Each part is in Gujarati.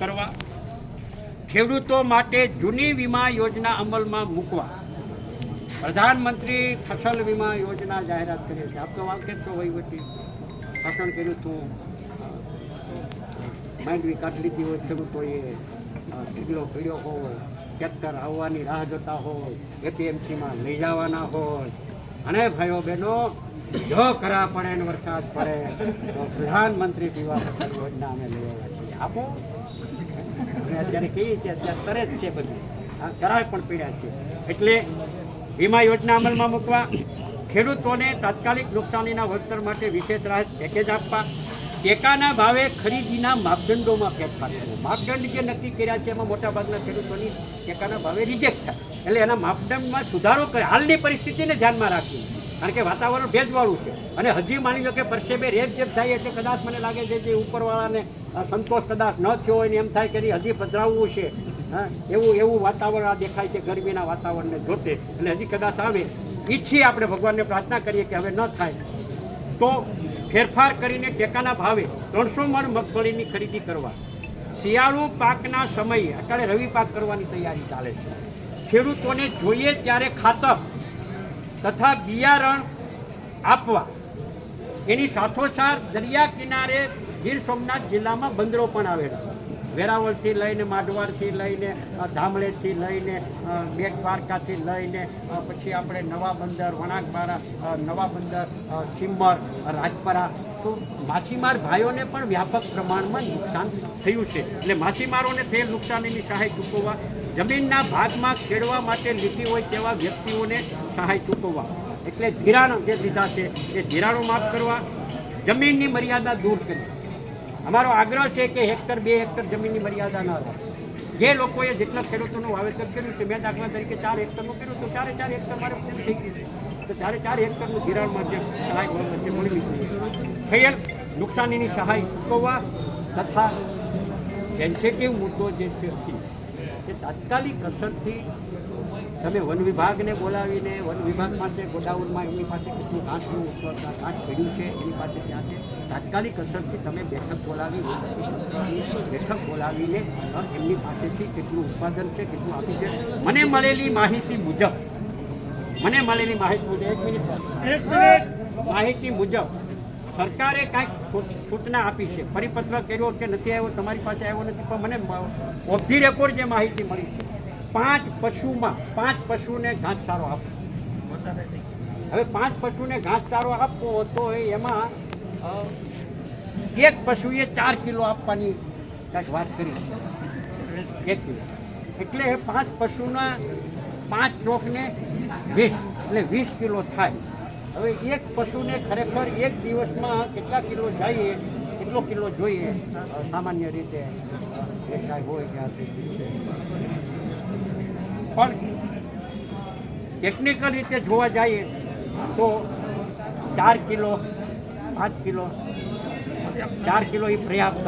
કરવા, ખેડૂતો માટે જૂની વીમા યોજના અમલમાં મૂકવા. પ્રધાનમંત્રી ફસલ વીમા યોજના જાહેરાત કરી છે. આપ તો વાકેફ છો વહીવટી? ભાષણ કર્યું હતું માંડવી કાઢી લીધી હોય, ખેડૂતોએ ઢીગલો પીડ્યો હોય, ટ્રેક્ટર આવવાની રાહ જોતા હોય એપીએમસીમાં લઈ જવાના હોય અને ભાઈઓ બહેનો, જો કરા પડે ને વરસાદ પડે, તો પ્રધાનમંત્રી પીવા યોજના અમે આવ્યા છીએ. આપો. અને અત્યારે કહીએ છીએ અત્યારે તરે જ છે બધું. આ પણ પીડ્યા છે. એટલે વીમા યોજના અમલમાં મૂકવા, ખેડૂતોને તાત્કાલિક નુકસાનીના વળતર માટે વિશેષ રાહત પેકેજ આપવા ટેકાના ભાવે ખરીદીના માપદંડોમાં ફેરફાર કરવો માપદંડ જે નક્કી કર્યા છે, એમાં મોટાભાગના ખેડૂતોની ટેકાના ભાવે રિજેક્ટ થાય. એટલે એના માપદંડમાં સુધારો કરે હાલની પરિસ્થિતિને ધ્યાનમાં રાખવી કારણ કે વાતાવરણ ભેજવાળું છે. અને હજી માની લો કે પરસેબે રેપ જેપ થાય એટલે કદાચ મને લાગે છે જે ઉપરવાળાને સંતોષ કદાચ ન થયો હોય ને એમ થાય કે હજી હજી પધરાવવું છે. હા, એવું એવું વાતાવરણ આ દેખાય છે, ગરમીના વાતાવરણને જોતે. એટલે હજી કદાચ આવે. ઈચ્છીએ આપણે ભગવાનને પ્રાર્થના કરીએ કે હવે ન થાય. તો ફેરફાર કરીને ટેકાના ભાવે ત્રણસો મણ મગફળીની ખરીદી કરવા. શિયાળુ પાકના સમયે અત્યારે રવિ પાક કરવાની તૈયારી ચાલે છે. ખેડૂતોને જોઈએ ત્યારે ખાતર તથા બિયારણ આપવા. એની સાથોસાથ દરિયા કિનારે ગીર સોમનાથ જિલ્લામાં બંદરો પણ આવેલા. વેરાવળથી લઈને માઢવાડથી લઈને ધામળેથી લઈને બેટ દ્વારકાથી લઈને પછી આપણે નવા બંદર, વણાકબારા નવા બંદર સિમ્મર રાજપરા. તો માછીમાર ભાઈઓને પણ વ્યાપક પ્રમાણમાં નુકસાન થયું છે. એટલે માછીમારોને થયેલ નુકસાનીની સહાય ચૂકવવા, જમીનના ભાગમાં ખેડવા માટે લીધી હોય તેવા વ્યક્તિઓને સહાય ચૂકવવા. એટલે ધિરાણ જે લીધા છે. એ ધિરાણો માફ કરવા, જમીનની મર્યાદા દૂર કરી અમારો આગ્રહ છે કે હેક્ટર બે હેક્ટર જમીનની મર્યાદા ન રહે. જે લોકોએ જેટલા ખેડૂતોનું વાવેતર કર્યું છે, મેં દાખલા તરીકે ચાર હેક્ટરનું કર્યું તો ચારે ચાર હેક્ટર મારે પૂરું થઈ ગયું તો ચારે ચાર હેક્ટરનું ધિરાણ માધ્યમ વચ્ચે મળવી જોઈએ થયેલ નુકસાનીની સહાય ચૂકવવા તથા સેન્સિટિવ મુદ્દો જે છે એ તાત્કાલિક અસરથી તમે વન વિભાગને બોલાવીને વન વિભાગ પાસે ગોડાઉનમાં એમની પાસે કેટલું ઘાસનું ઘાસ પડ્યું છે એની પાસે ત્યાં છે. તાત્કાલિક અસરથી તમે બેઠક બોલાવી બેઠક બોલાવીને એમની પાસેથી કેટલું ઉત્પાદન છે કેટલું આપ્યું છે. મને મળેલી માહિતી મુજબ મને મળેલી માહિતી મુજબ એક મિનિટ. માહિતી મુજબ સરકારે કાંઈક સૂચના આપી છે, પરિપત્ર કર્યો કે નથી આવ્યો, તમારી પાસે આવ્યો નથી, પણ મને ઓફ ધી રેકોર્ડ જે માહિતી મળી છે, પાંચ પશુમાં, પાંચ પશુને ઘાસચારો આપો. હવે પાંચ પશુને ઘાસચારો આપવો તો એમાં એક પશુએ ચાર કિલો આપવાની કાંઈક વાત કરી છે. એક કિલો. એટલે પાંચ પશુના પાંચ ચોકને વીસ, એટલે વીસ કિલો થાય. હવે એક પશુને ખરેખર એક દિવસમાં કેટલા કિલો જાઈએ કેટલો કિલો જોઈએ? સામાન્ય રીતે હોય પણ ટેકનિકલ રીતે જોવા જઈએ તો ચાર કિલો, પાંચ કિલો, ચાર કિલો એ પર્યાપ્ત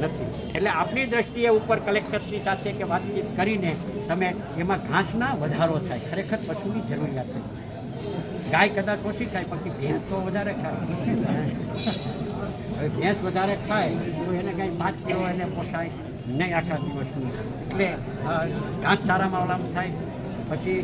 નથી. એટલે આપણી દ્રષ્ટિએ ઉપર કલેક્ટરશ્રી સાથે કે વાતચીત કરીને તમે એમાં ઘાસના વધારો થાય. ખરેખર પશુની જરૂરિયાત છે ગાય કદાચ ઓછી ખાય બાકી ભેંસ તો વધારે ખાય. હવે ભેંસ વધારે ખાય, તો એને કાંઈ પાંચ કિલો એને પોસાય નહીં આખા દિવસનું. એટલે ઘાસચારામાં ઓલામ થાય. પછી